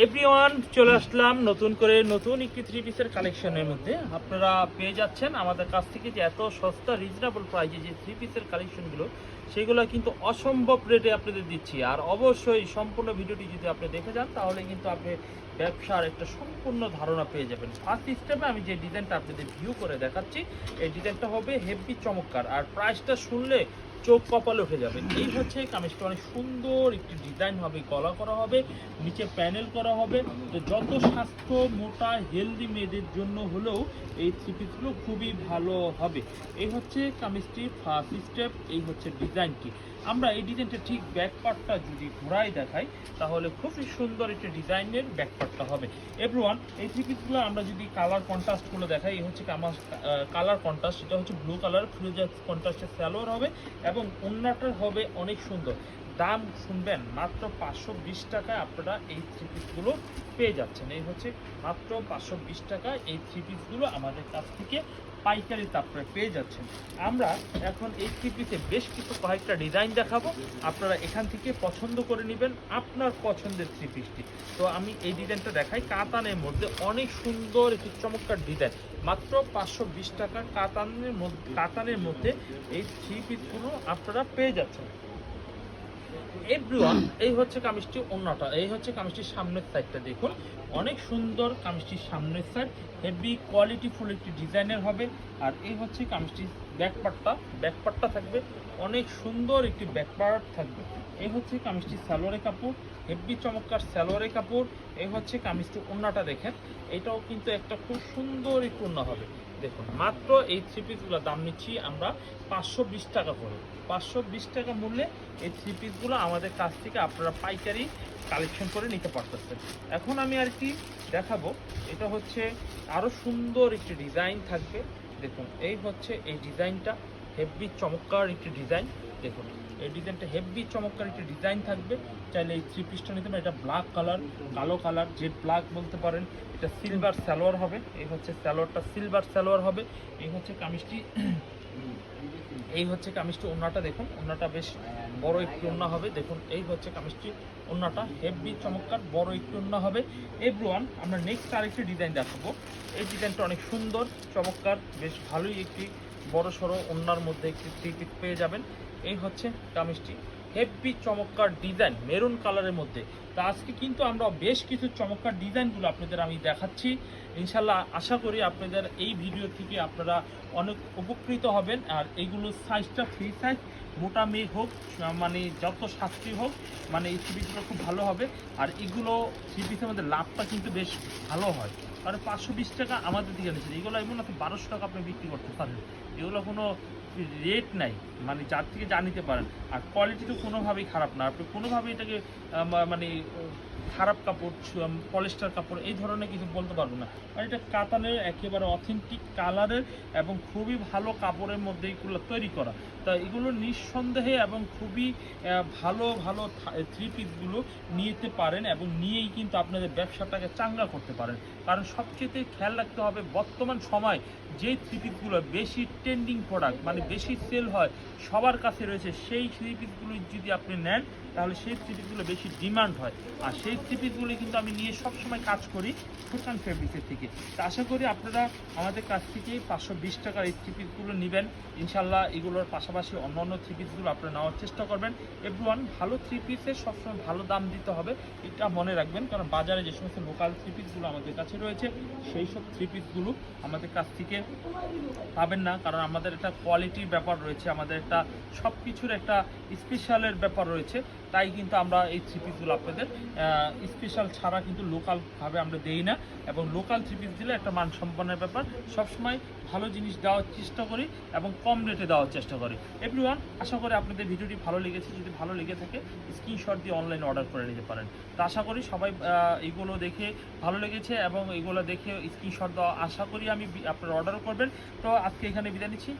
Everyone চলে আসলাম নতুন করে নতুন একটি থ্রি পিসের কালেকশনের মধ্যে। আপনারা পেয়ে যাচ্ছেন আমাদের কাছ থেকে যে এত সস্তা রিজনেবল প্রাইজে যে থ্রি পিসের কালেকশনগুলো সেগুলো কিন্তু অসম্ভব রেটে আপনাদের দিচ্ছি। আর অবশ্যই সম্পূর্ণ ভিডিওটি যদি আপনি দেখে যান, তাহলে কিন্তু আপনি ব্যবসার একটা সম্পূর্ণ ধারণা পেয়ে যাবেন। ফার্স্ট স্টেপে আমি যে ডিজাইনটা আপনাদের ভিউ করে দেখাচ্ছি, এই ডিজাইনটা হবে হেভি চমৎকার। আর প্রাইসটা শুনলে চোখ কপালে উঠে যাবে। এই হচ্ছে কামিজটা। অনেক সুন্দর একটি ডিজাইন হবে, গলা করা হবে, নিচে প্যানেল করা হবে। তো যত স্বাস্থ্য মোটা হেলদি মেয়েদের জন্য হলেও এই থ্রি পিসগুলো খুবই ভালো হবে। এই হচ্ছে কামিজটির ফার্স্ট স্টেপ এই হচ্ছে ডিজাইনটি আমরা এই ডিজাইনটা ঠিক ব্যাকপার্টটা যদি ঘোরাই দেখাই, তাহলে খুবই সুন্দর একটি ডিজাইনের ব্যাকপার্টটা হবে। এভরিওয়ান এই থ্রি পিসগুলো আমরা যদি কালার কন্ট্রাস্টগুলো দেখাই, এই হচ্ছে আমার কালার কন্ট্রাস্ট এটা হচ্ছে ব্লু কালার ফ্লুজার কন্ট্রাস্টের স্যালোয়ার হবে এবং অন্যটা হবে অনেক সুন্দর। দাম শুনবেন, মাত্র পাঁচশো বিশ টাকায় আপনারা এই থ্রি পিসগুলো পেয়ে যাচ্ছেন। এই হচ্ছে মাত্র পাঁচশো বিশ টাকায় এই থ্রি পিসগুলো আমাদের কাছ থেকে পাইকারিতে তাপরে পেয়ে যাচ্ছেন। আমরা এখন এই টিপিতে বেশ কিছু কয়েকটা ডিজাইন দেখাবো। আপনারা এখান থেকে পছন্দ করে নেবেন আপনার পছন্দের থ্রি পিসটি তো আমি এই ডিজাইনটা দেখাই। কাতানের মধ্যে অনেক সুন্দর একটি চমৎকার ডিজাইন মাত্র পাঁচশো বিশ টাকা কাতানের মধ্যে কাতানের মধ্যে এই থ্রি পিসগুলো আপনারা পেয়ে যাচ্ছেন। এভরিওয়ান এই হচ্ছে কামিজটি অন্যটা, এই হচ্ছে কামিজটির সামনের সাইডটা দেখুন, অনেক সুন্দর কামিজটির সামনের সাইড হেভি কোয়ালিটি ফুল একটি ডিজাইনের হবে। আর এই হচ্ছে কামিজটির ব্যাকপার্টটা ব্যাকপার্টটা থাকবে, অনেক সুন্দর একটি ব্যাকপার্ট থাকবে। এই হচ্ছে কামিজটির সালোয়ারের কাপড় হেভি চমৎকার সালোয়ারের কাপড়, এই হচ্ছে কামিজটি ওন্নাটা দেখেন। এটাও কিন্তু একটা খুব সুন্দর একটু হবে। দেখুন, মাত্র এই থ্রি পিসগুলোর দাম নিচ্ছি আমরা পাঁচশো বিশ টাকা করে। পাঁচশো বিশ টাকা মূল্যে এই থ্রি পিসগুলো আমাদের কাছ থেকে আপনারা পাইকারি কালেকশন করে নিতে পারতেছেন। এখন আমি আর কি দেখাবো, এটা হচ্ছে আরও সুন্দর একটি ডিজাইন থাকবে। দেখুন, এই হচ্ছে এই ডিজাইনটা হেভি চমৎকার একটি ডিজাইন দেখুন। এই ডিজাইনটা হেভি চমৎকার একটি ডিজাইন থাকবে। চাইলে এই থ্রি পিসটা নিতে পারেন, এটা ব্ল্যাক কালার কালো কালার জেড ব্ল্যাক বলতে পারেন। এটা সিলভার সালোয়ার হবে, এই হচ্ছে সালোয়ারটা সিলভার সালোয়ার হবে। এই হচ্ছে কামিজটি, এই হচ্ছে কামিজটি ওন্নাটা দেখুন ওন্নাটা বেশ বড় একটি ওন্না হবে। দেখুন, এই হচ্ছে কামিজটি ওন্নাটা হেভি চমৎকার, বড় একটি ওন্না হবে। এভরিওয়ান, আমরা নেক্সট আরেকটি ডিজাইন দেখাবো। এই ডিজাইনটা অনেক সুন্দর, চমৎকার, বেশ ভালোই একটি বড় সড়ো ওন্নার মধ্যে একটি থ্রি পেয়ে যাবেন। এই হচ্ছে কামিজটি। হেভি চমৎকার ডিজাইন, মেরুন কালারের মধ্যে। তা আজকে কিন্তু আমরা বেশ কিছু চমৎকার ডিজাইনগুলো আপনাদের আমি দেখাচ্ছি। ইনশাল্লাহ আশা করি আপনাদের এই ভিডিও থেকে আপনারা অনেক উপকৃত হবেন। আর এইগুলো সাইজটা ফ্রি সাইজ মোটা মেয়ে হোক মানে যত শাস্তি হোক মানে এই থ্রি খুব ভালো হবে। আর এগুলো থ্রি পিসের মধ্যে লাভটা কিন্তু বেশ ভালো হয়। কারণ পাঁচশো বিশ টাকা আমাদের দিকে নিচ্ছে এগুলো এমন তো বারোশো টাকা আপনি বিক্রি করতে পারেন এগুলো কোনো রেট নাই মানে যার থেকে যা নিতে পারেন। আর কোয়ালিটি তো কোনোভাবেই খারাপ না। আপনি কোনোভাবেই এটাকে মানে খারাপ কাপড় পলিস্টার কাপড়, এই ধরনের কিছু বলতে পারব না। আর এটা কাতানের একেবারে অথেন্টিক কালারের এবং খুবই ভালো কাপড়ের মধ্যে এগুলো তৈরি করা। তা এগুলো নিঃসন্দেহে এবং খুবই ভালো ভালো থ্রি পিসগুলো নিতে পারেন এবং নিয়েই কিন্তু আপনাদের ব্যবসাটাকে চাঙ্গা করতে পারেন। কারণ সবচেয়ে খেয়াল রাখতে হবে, বর্তমান সময় যে থ্রি পিসগুলো বেশি ট্রেন্ডিং প্রোডাক্ট মানে বেশি সেল হয়, সবার কাছে রয়েছে, সেই থ্রি পিসগুলো যদি আপনি নেন, তাহলে সেই থ্রি পিসগুলো বেশি ডিমান্ড হয়। আর সেই থ্রি পিসগুলো কিন্তু আমি নিয়ে সবসময় কাজ করি ফুটান ফেব্রিক্সের থেকে। তা আশা করি আপনারা আমাদের কাছ থেকে পাঁচশো বিশ টাকার এই থ্রি পিসগুলো নেবেন। ইনশাল্লাহ এগুলোর পাশাপাশি অন্য অন্য থ্রি পিসগুলো আপনারা নেওয়ার চেষ্টা করবেন। এভরিওয়ান, ভালো থ্রি পিসের সবসময় ভালো দাম দিতে হবে, এটা মনে রাখবেন। কারণ বাজারে যে সমস্ত লোকাল থ্রি পিসগুলো আমাদের কাছে রয়েছে, সেই সব থ্রি পিসগুলো আমাদের কাছ থেকে পাবেন না। কারণ আমাদের একটা কোয়ালিটির ব্যাপার রয়েছে, আমাদের একটা সব কিছুর একটা স্পেশালের ব্যাপার রয়েছে। তাই কিন্তু আমরা এই থ্রি পিসগুলো আপনাদের স্পেশাল ছাড়া কিন্তু লোকালভাবে আমরা দেই না। এবং লোকাল থ্রি পিস দিলে একটা মান সম্পন্নের ব্যাপার। সবসময় ভালো জিনিস দেওয়ার চেষ্টা করি এবং কম রেটে দেওয়ার চেষ্টা করি। এভরিওয়ান আশা করি আপনাদের ভিডিওটি ভালো লেগেছে। যদি ভালো লেগে থাকে স্ক্রিনশট দিয়ে অনলাইনে অর্ডার করে নিতে পারেন। তো আশা করি সবাই এইগুলো দেখে ভালো লেগেছে এবং এইগুলো দেখে স্ক্রিনশট দেওয়া আশা করি আমি আপনারা অর্ডারও করবেন। তো আজকে এখানে বিদায় নিচ্ছি।